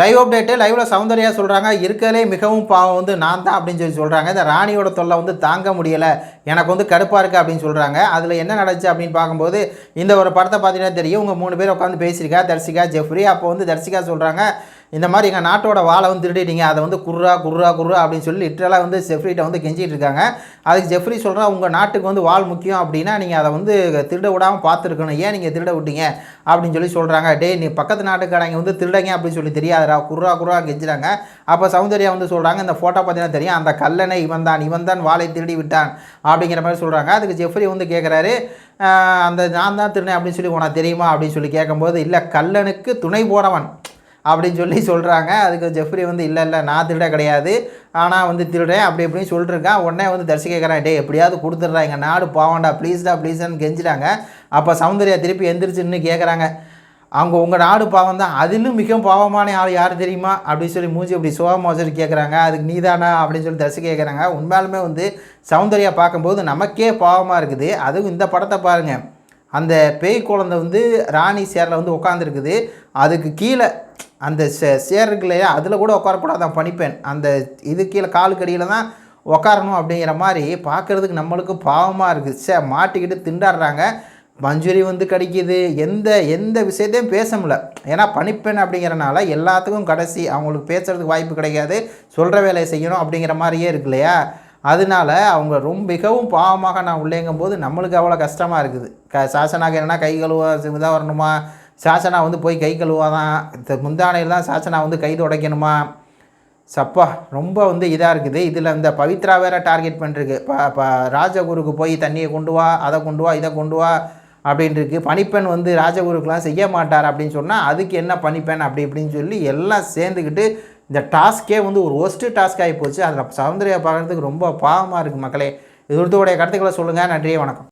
Live update லைவ்ல சௌந்தர்யா சொல்கிறாங்க இருக்கிறதே மிகவும் பாவம் வந்து நான் தான் அப்படின்னு சொல்லி சொல்கிறாங்க இந்த ராணியோட தொல்லை வந்து தாங்க முடியலை. எனக்கு வந்து கடுப்பாக இருக்குது அப்படின்னு சொல்கிறாங்க அதில் என்ன நடந்துச்சு அப்படின்னு பார்க்கும்போது இந்த ஒரு படத்தை பார்த்தீங்கன்னா தெரியும். உங்கள் மூணு பேர் உட்காந்து பேசியிருக்கா தர்சிகா ஜெஃப்ரி. அப்போ வந்து தர்சிகா சொல்கிறாங்க இந்த மாதிரி எங்கள் நாட்டோட வாழை வந்து திருடிட்டீங்க அதை வந்து குர்ரா குர்ரா குர்ரா அப்படின்னு சொல்லி லிட்டரலாக வந்து ஜெஃப்ரிகிட்ட வந்து கெஞ்சிட்டு இருக்காங்க. அதுக்கு ஜெஃப்ரி சொல்கிறா உங்கள் நாட்டுக்கு வந்து வாள் முக்கியம் அப்படின்னா நீங்கள் அதை வந்து திருட விடாமல் பார்த்துருக்கணும். ஏன் நீங்கள் திருட விட்டீங்க? அப்படின்னு சொல்லி சொல்கிறாங்க டேய் நீ பக்கத்து நாட்டுக்காரங்க வந்து திருடங்க அப்படின்னு சொல்லி தெரியாதுடா. குர்ரா குர்ரா கெஞ்சுறாங்க. அப்போ சௌந்தர்யா வந்து சொல்கிறாங்க இந்த ஃபோட்டோ பார்த்தீங்கன்னா தெரியும். அந்த கல்லனை இவன் தான் இவன் தான் வாளை திருடி விட்டான். அப்படிங்கிற மாதிரி சொல்கிறாங்க அதுக்கு ஜெஃப்ரி வந்து கேட்குறாரு அந்த நான் தான் திருடேன் அப்படின்னு சொல்லி உனக்கு தெரியுமா? அப்படின்னு சொல்லி கேட்கும்போது இல்லை கல்லனுக்கு துணை போனவன். அப்படின்னு சொல்லி சொல்கிறாங்க அதுக்கு ஜெஃப்ரி வந்து இல்லை இல்லை நான் திருட கிடையாது. ஆனால் வந்து திருடேன் அப்படி இப்படின்னு சொல்லிட்டு உடனே வந்து தரிசி கேட்குறான் டே எப்படியாவது கொடுத்துட்றா எங்கள் நாடு போவாண்டா. ப்ளீஸ்டா ப்ளீஸ்ன்னு கெஞ்சிட்டாங்க. அப்போ சௌந்தர்யா திருப்பி எந்திரிச்சுன்னு கேட்குறாங்க அவங்க உங்கள் நாடு பாவம் தான். அதிலும் மிக பாவமான ஆள் யார் தெரியுமா? அப்படின்னு சொல்லி மூஞ்சி அப்படி சோகமாக சொல்லி கேட்குறாங்க அதுக்கு நீதானா? அப்படின்னு சொல்லி தரிசி கேட்குறாங்க உண்மையாலுமே வந்து சௌந்தர்யா பார்க்கும்போது நமக்கே பாவமாக இருக்குது. அதுவும் இந்த படத்தை பாருங்கள் அந்த பேய் குழந்தை வந்து ராணி சேரில் வந்து உட்காந்துருக்குது அதுக்கு கீழே அந்த சே சேர் இருக்கு இல்லையா? அதில் கூட உட்காரக்கூடாதான் பணிப்பேன் அந்த இது கீழே காலுக்கடியில் தான் உட்காரணும் அப்படிங்கிற மாதிரி பார்க்குறதுக்கு நம்மளுக்கு பாவமாக இருக்குது சே மாட்டிக்கிட்டு திண்டாடுறாங்க. மஞ்சுரி வந்து கிடைக்கிது. எந்த எந்த விஷயத்தையும் பேச முடியல. ஏன்னா பணிப்பெண் அப்படிங்கிறனால எல்லாத்துக்கும் கடைசி அவங்களுக்கு பேசுகிறதுக்கு வாய்ப்பு கிடைக்காது. சொல்கிற வேலையை செய்யணும் அப்படிங்கிற மாதிரியே இருக்கு இல்லையா? அதனால அவங்க ரொம்ப மிகவும் பாவமாக நான் உள்ளேங்கும் போது நம்மளுக்கு அவ்வளோ கஷ்டமாக இருக்குது. க சாசனாக்கு என்னென்னா கை கழுவ இதாக வரணுமா சாசனா வந்து போய் கை கழுவாதான். இந்த முந்தானையில் தான் சாசனா வந்து கை துடைக்கணுமா? சப்பா ரொம்ப வந்து இதாக இருக்குது. இதில் இந்த பவித்ரா வேற டார்கெட் பண்ணிருக்கு. ப ப ராஜகுருக்கு போய் தண்ணியை கொண்டு வா அதை கொண்டு வா இதை கொண்டு வா அப்படின்ட்டுருக்கு பனிப்பெண் வந்து ராஜகுருக்கெலாம் செய்ய மாட்டார் அப்படின்னு சொன்னால் அதுக்கு என்ன பனிப்பெண் அப்படி இப்படின்னு சொல்லி எல்லாம் சேர்ந்துக்கிட்டு இந்த டாஸ்க்கே வந்து ஒரு ஒஸ்ட்டு டாஸ்க் ஆகி போச்சு. அதில் சௌந்தர்யா பார்க்குறதுக்கு ரொம்ப பாவமாக இருக்குது மக்களே. இது ஒருத்தருடைய கருத்துக்களை சொல்லுங்கள் நன்றியே வணக்கம்.